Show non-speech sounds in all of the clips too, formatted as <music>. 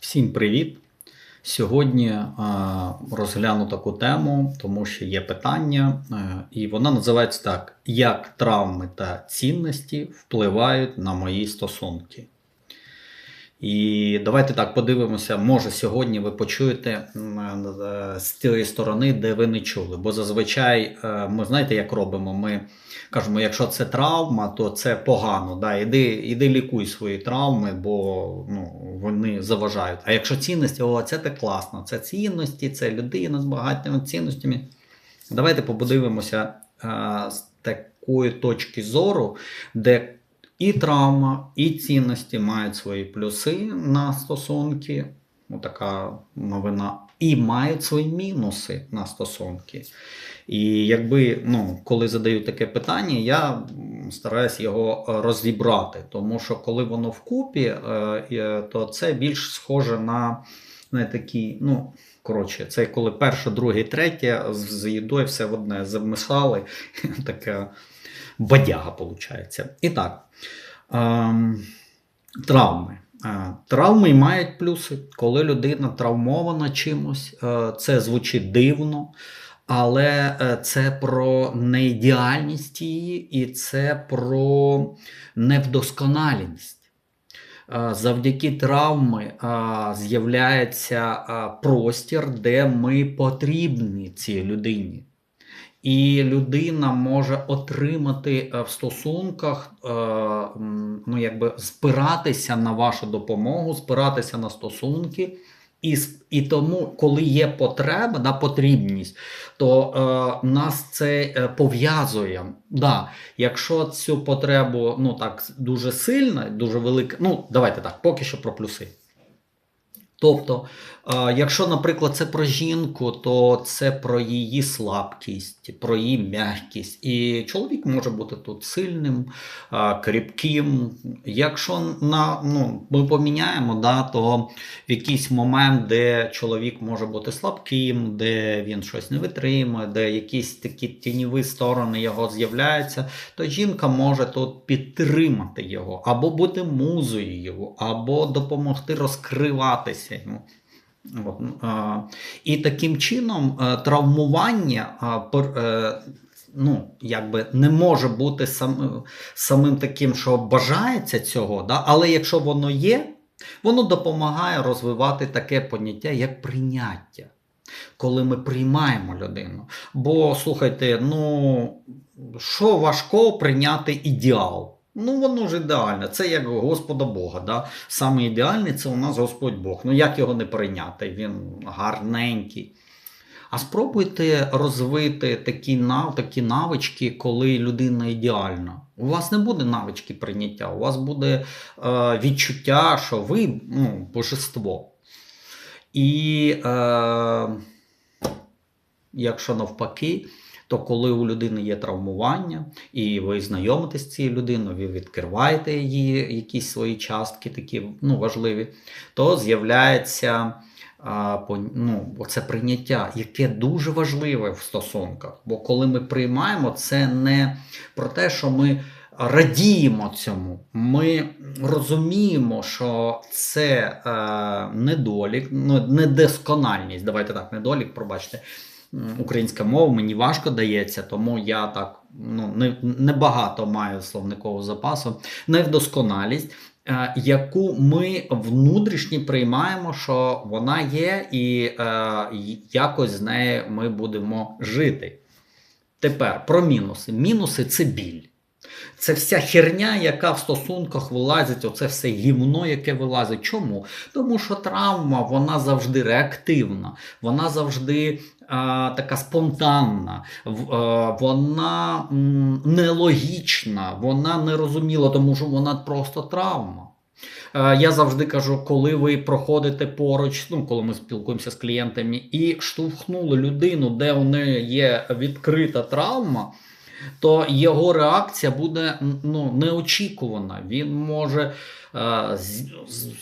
Всім привіт! Сьогодні е, розгляну таку тему, тому що є питання, е, і вона називається так: Як травми та цінності впливають на мої стосунки. І давайте так подивимося, може сьогодні ви почуєте е, з тієї сторони, де ви не чули. Бо зазвичай е, ми знаєте, як робимо? Ми кажемо, якщо це травма, то це погано. Да? Іди, іди лікуй свої травми, бо ну, вони заважають. А якщо цінності, о, це так класно, це цінності, це людина з багатими цінностями. Давайте подивимося е, з такої точки зору, де і травма, і цінності мають свої плюси на стосунки. Ну, така новина. І мають свої мінуси на стосунки. І якби, ну, коли задають таке питання, я стараюсь його е, розібрати. Тому що коли воно вкупі, е, то це більш схоже на не такі, ну, коротше, це коли перше, друге, третє з їдою все в одне замішали. <laughs> Така бадяга виходить. І так. Ем, травми. Е, Травми мають плюси, коли людина травмована чимось, е, це звучить дивно, але е, це про неідеальність її і це про невдосконалість. Завдяки травми з'являється простір, де ми потрібні цій людині. І людина може отримати е, в стосунках, е, ну якби спиратися на вашу допомогу, спиратися на стосунки. І, і тому, коли є потреба, да, потрібність, то е, нас це е, пов'язує. Да, якщо цю потребу ну, так, дуже сильна, дуже велика, ну давайте так, поки що про плюси. Тобто, е, якщо, наприклад, це про жінку, то це про її слабкість, про її м'якість. І чоловік може бути тут сильним, е, кріпким. Якщо на, ну, ми поміняємо, да, то в якийсь момент, де чоловік може бути слабким, де він щось не витримує, де якісь такі тіньові сторони його з'являються, то жінка може тут підтримати його, або бути музою його, або допомогти розкриватися йому. От, і таким чином е, травмування е, ну, якби не може бути сам, самим таким, що бажається цього, да? але якщо воно є, воно допомагає розвивати таке поняття, як прийняття. Коли ми приймаємо людину. Бо слухайте, ну що важко прийняти ідеал? Ну, воно ж ідеальне. Це як Господа Бога. Да? Саме ідеальний це у нас Господь Бог. Ну як його не прийняти? Він гарненький. А спробуйте розвити такі, нав, такі навички, коли людина ідеальна. У вас не буде навички прийняття, у вас буде е, відчуття, що ви ну, божество. І е, якщо навпаки, то коли у людини є травмування, і ви знайомитесь з цією людиною, ви відкриваєте її якісь свої частки, такі ну, важливі, то з'являється ну, це прийняття, яке дуже важливе в стосунках. Бо коли ми приймаємо, це не про те, що ми радіємо цьому. Ми розуміємо, що це е, недолік, ну, недоскональність. Давайте так, недолік, пробачте. Українська мова мені важко дається, тому я так ну, не, небагато маю словникового запасу. Невдосконалість, е, яку ми внутрішні приймаємо, що вона є, і е, якось з нею ми будемо жити. Тепер про мінуси. Мінуси це біль. Це вся херня, яка в стосунках вилазить, оце все гівно, яке вилазить. Чому? Тому що травма вона завжди реактивна, вона завжди а, така спонтанна, вона нелогічна, вона нерозуміла, тому що вона просто травма. Я завжди кажу, коли ви проходите поруч, ну коли ми спілкуємося з клієнтами, і штовхнули людину, де у неї є відкрита травма, то його реакція буде ну, неочікувана. Він може е,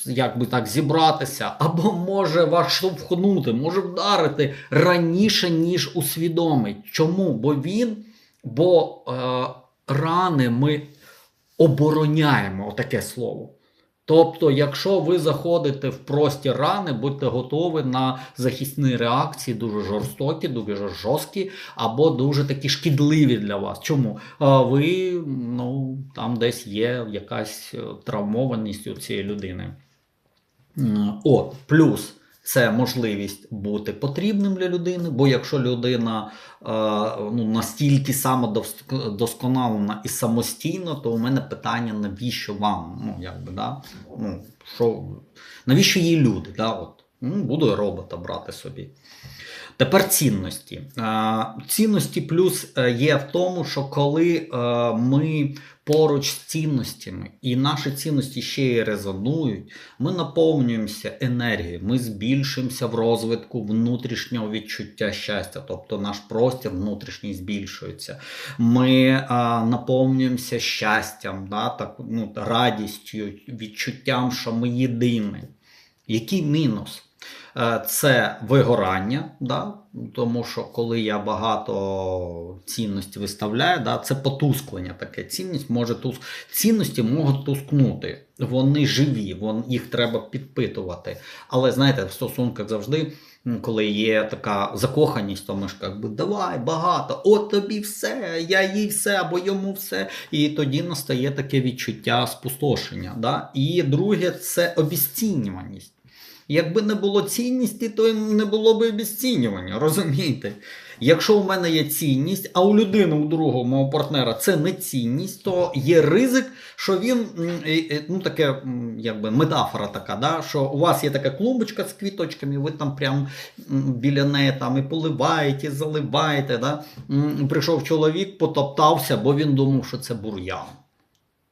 як би так зібратися, <laughs> або може вас штовхнути, може вдарити раніше, ніж усвідомить. Чому? Бо він, бо е, рани ми обороняємо, отаке слово. Тобто, якщо ви заходите в прості рани, будьте готові на захисні реакції, дуже жорстокі, дуже жорсткі, або дуже такі шкідливі для вас. Чому? Ви ну, там десь є якась травмованість у цієї людини. О, плюс. Це можливість бути потрібним для людини, бо якщо людина е, ну, настільки самодосконалена і самостійна, то у мене питання, навіщо вам? Ну, якби, да? ну, що, навіщо їй люди? Да? От, ну, буду робота брати собі. Тепер цінності. Е, Цінності плюс е, є в тому, що коли е, ми поруч з цінностями, і наші цінності ще й резонують, ми наповнюємося енергією, ми збільшуємося в розвитку внутрішнього відчуття щастя, тобто наш простір внутрішній збільшується. Ми наповнюємося щастям, да, так, ну, радістю, відчуттям, що ми єдині. Який мінус? Е, Це вигорання, да? тому що коли я багато цінностей виставляю, да, це потусклення таке. Цінність може тус... Цінності можуть тускнути. Вони живі, вон... їх треба підпитувати. Але знаєте, в стосунках завжди, коли є така закоханість, то ми ж як би давай багато, от тобі все, я їй все або йому все. І тоді настає таке відчуття спустошення. Да? І друге це обіцінюваність. Якби не було цінності, то не було б обіцінювання, розумієте? Якщо у мене є цінність, а у людини, у другого мого партнера це не цінність, то є ризик, що він е, е, ну таке, якби метафора така, да, що у вас є така клумбочка з квіточками, ви там прям біля неї там і поливаєте, і заливаєте. Да? Прийшов чоловік, потоптався, бо він думав, що це бур'ян.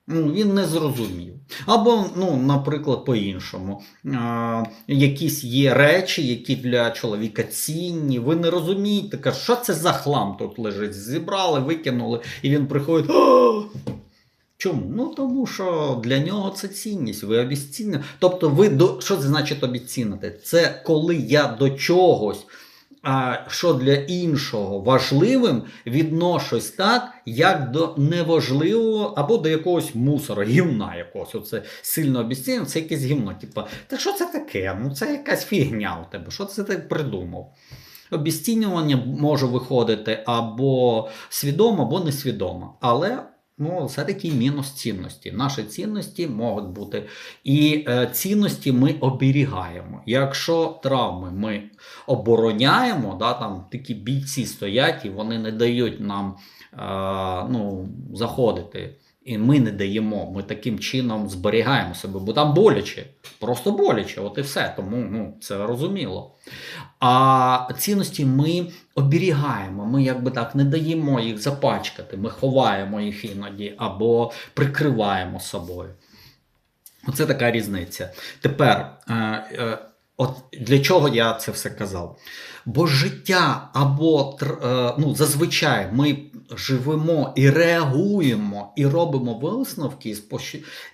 Ну, Він не зрозумів. Або, ну, наприклад, по-іншому. Якісь є речі, які для чоловіка цінні. Ви не розумієте, каже, що це за хлам тут лежить? Зібрали, викинули, і він приходить. Чому? Ну тому що для нього це цінність. Ви обіцінюєте. Тобто, ви до що це значить обіцінити? Це коли я до чогось що для іншого важливим, відношусь так, як до неважливого або до якогось мусора, гівна якогось. Оце сильно обіцяно, це якесь гівно. Типа, та що це таке? Ну це якась фігня у тебе. Що це ти придумав? Обіцінювання може виходити або свідомо, або несвідомо. Але ну, все-таки мінус цінності. Наші цінності можуть бути. І е, цінності ми оберігаємо. Якщо травми ми обороняємо, да, там такі бійці стоять і вони не дають нам е, ну, заходити. І ми не даємо, ми таким чином зберігаємо себе, бо там боляче, просто боляче, от і все. Тому ну, це розуміло. А цінності ми оберігаємо, ми якби так не даємо їх запачкати, ми ховаємо їх іноді або прикриваємо собою. Оце така різниця. Тепер, е, е, от для чого я це все казав? Бо життя або е, ну, зазвичай ми живемо і реагуємо, і робимо висновки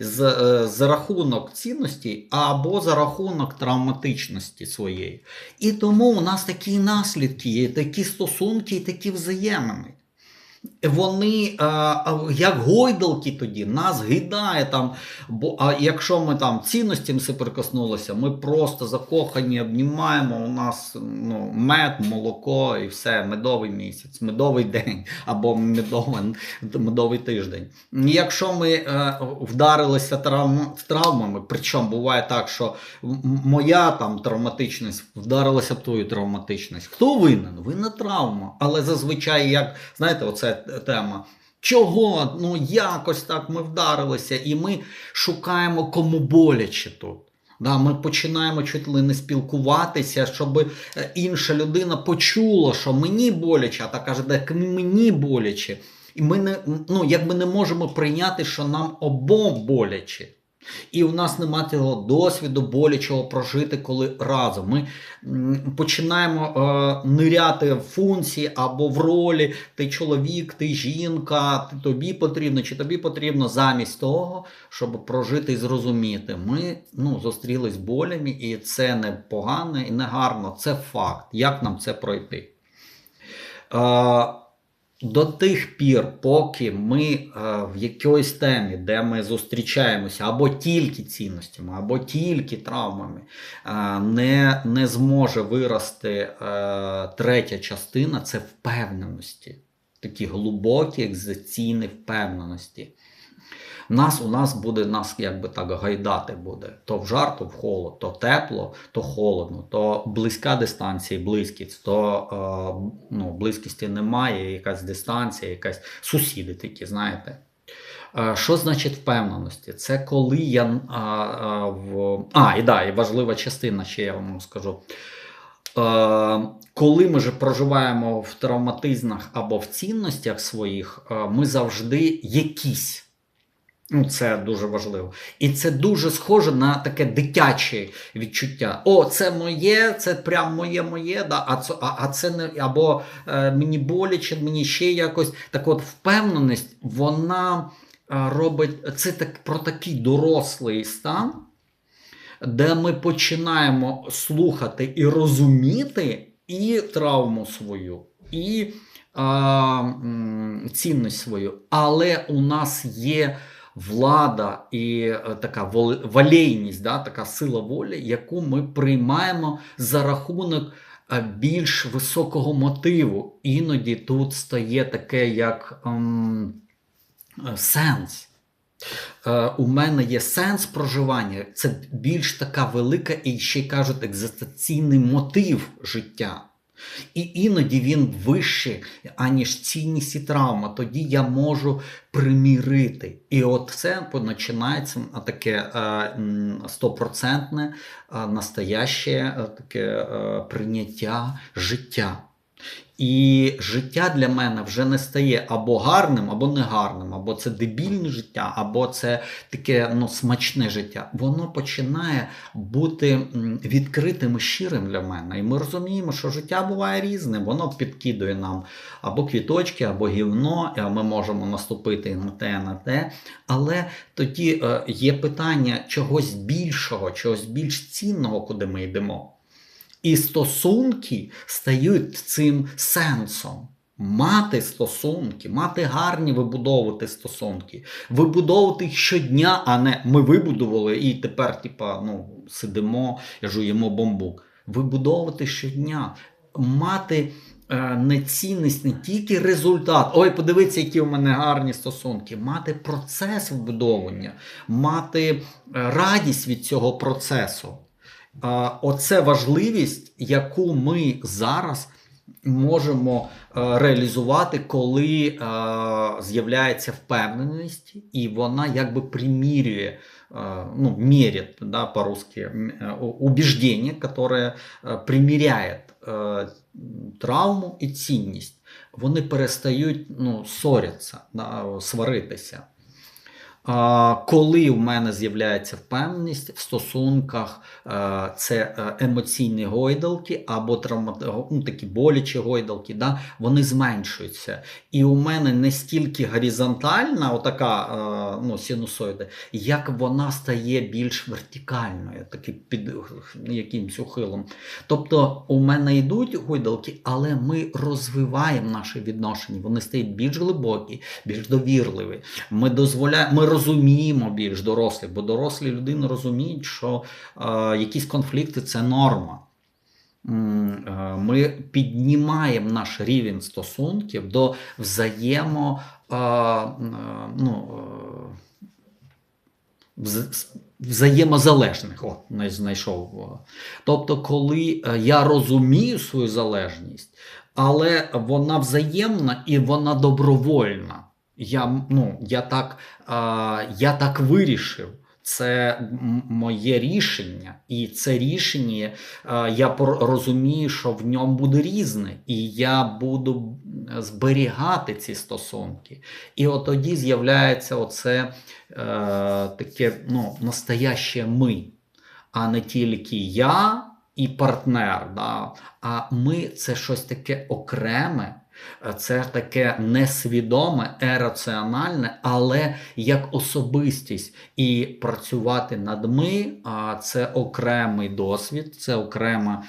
з, е, за рахунок цінності або за рахунок травматичності своєї. І тому у нас такі наслідки, є, такі стосунки і такі взаємини. Вони а, а, як гойдалки тоді нас гидає там. Бо а якщо ми там цінностям прикоснулися, ми просто закохані, обнімаємо. У нас ну, мед, молоко і все, медовий місяць, медовий день або медовий, медовий тиждень. Якщо ми е, вдарилися травм, травмами, причому буває так, що моя там травматичність вдарилася в твою травматичність. Хто винен? Винна травма. Але зазвичай, як знаєте, оце тема. Чого? Ну якось так ми вдарилися, і ми шукаємо кому боляче тут. Да, Ми починаємо чуть ли не спілкуватися, щоб е, інша людина почула, що мені боляче, а та каже, так мені боляче. І ми не, ну, якби не можемо прийняти, що нам обом боляче. І у нас немає цього досвіду болячого прожити, коли разом. Ми починаємо е, ниряти в функції або в ролі ти чоловік, ти жінка, ти, тобі потрібно чи тобі потрібно замість того, щоб прожити і зрозуміти. Ми ну, зустрілись болями, і це не погано і не гарно, це факт. Як нам це пройти? Е, до тих пір, поки ми е, в якоїсь темі, де ми зустрічаємося або тільки цінностями, або тільки травмами, е, не не зможе вирости е, третя частина це впевненості, такі глибокі екзаційні впевненості. Нас у нас буде нас якби так гайдати буде. То в жар, то в холод, то тепло, то холодно, то близька дистанція, близькість, то е, ну, близькості немає, якась дистанція, якась сусіди такі, знаєте. Е, що значить впевненості? Це коли я а, а, в. А, і да, і важлива частина, ще я вам скажу. Е, коли ми ж проживаємо в травматизмах або в цінностях своїх, е, ми завжди якісь. Ну, це дуже важливо. І це дуже схоже на таке дитяче відчуття. О, це моє, це прям моє моє, да, а це а, а це не або е, мені боляче, мені ще якось. Так от впевненість, вона е, робить це так про такий дорослий стан, де ми починаємо слухати і розуміти і травму свою, і е, цінність свою. Але у нас є влада і е, така волейність, да, така сила волі, яку ми приймаємо за рахунок е, більш високого мотиву. Іноді тут стає таке як ем, е, сенс. У мене є сенс проживання, це більш така велика і ще кажуть екзистенційний мотив життя. І іноді він вищий, аніж цінність і травма. Тоді я можу примірити. І от це починається таке е, стопроцентне, е, настояще е, таке прийняття життя. І життя для мене вже не стає або гарним, або негарним, або це дебільне життя, або це таке ну, смачне життя. Воно починає бути відкритим і щирим для мене. І ми розуміємо, що життя буває різним, воно підкидує нам або квіточки, або гівно, а ми можемо наступити на те, на те. Але тоді е, є питання чогось більшого, чогось більш цінного, куди ми йдемо. І стосунки стають цим сенсом. Мати стосунки, мати гарні вибудовувати стосунки, вибудовувати їх щодня, а не ми вибудували і тепер, типа, ну, сидимо і жуємо бомбук. Вибудовувати щодня, мати е, не цінність, не тільки результат. Ой, подивіться, які у мене гарні стосунки, мати процес вибудовування, мати е, радість від цього процесу. Оце важливість, яку ми зараз можемо е, реалізувати, коли е, з'являється впевненість, і вона якби примірює, е, ну, мерит, да, по-русски, убеждение, которое приміряє травму і цінність. Вони перестають ну, ссорятися, да, сваритися. Коли в мене з'являється впевненість в стосунках, е, це е, емоційні гойдалки або травма, ну, такі болячі гойдалки, да, вони зменшуються. І у мене не стільки горизонтальна, отака е, ну, синусоїда, як вона стає більш вертикальною, таки під якимсь ухилом. Тобто у мене йдуть гойдалки, але ми розвиваємо наші відношення, вони стають більш глибокі, більш довірливі. Ми дозволяємо розуміємо більш дорослі, бо дорослі людини розуміють, що е, якісь конфлікти це норма. Е, ми піднімаємо наш рівень стосунків до взаємо, е, ну, взаємозалежних. О, знайшов. Тобто, коли я розумію свою залежність, але вона взаємна і вона добровольна. Я ну, я, так, а, я так вирішив. Це моє рішення, і це рішення я розумію, що в ньому буде різне, і я буду зберігати ці стосунки. І от тоді з'являється оце е, таке ну, настояще ми, а не тільки я і партнер. Да? А ми це щось таке окреме Це таке несвідоме, ераціональне, але як особистість. І працювати над ми це окремий досвід, це окрема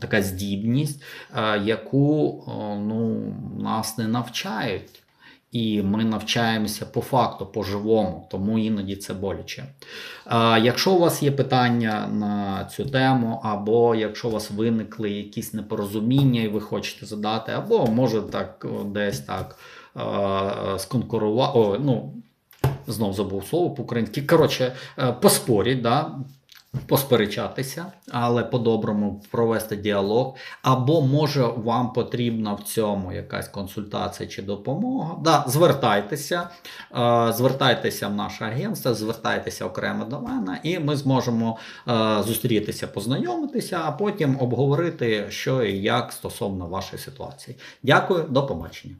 така здібність, яку ну, нас не навчають. І ми навчаємося по факту, по-живому, тому іноді це боляче. Якщо у вас є питання на цю тему, або якщо у вас виникли якісь непорозуміння і ви хочете задати, або може так десь так сконкурувати, ну, знов забув слово по-українськи. Коротше, е, поспоріть, да? Посперечатися, але по-доброму провести діалог. Або може вам потрібна в цьому якась консультація чи допомога. Да, звертайтеся, е, звертайтеся в наше агентство, звертайтеся окремо до мене, і ми зможемо е, зустрітися, познайомитися, а потім обговорити, що і як стосовно вашої ситуації. Дякую, до побачення.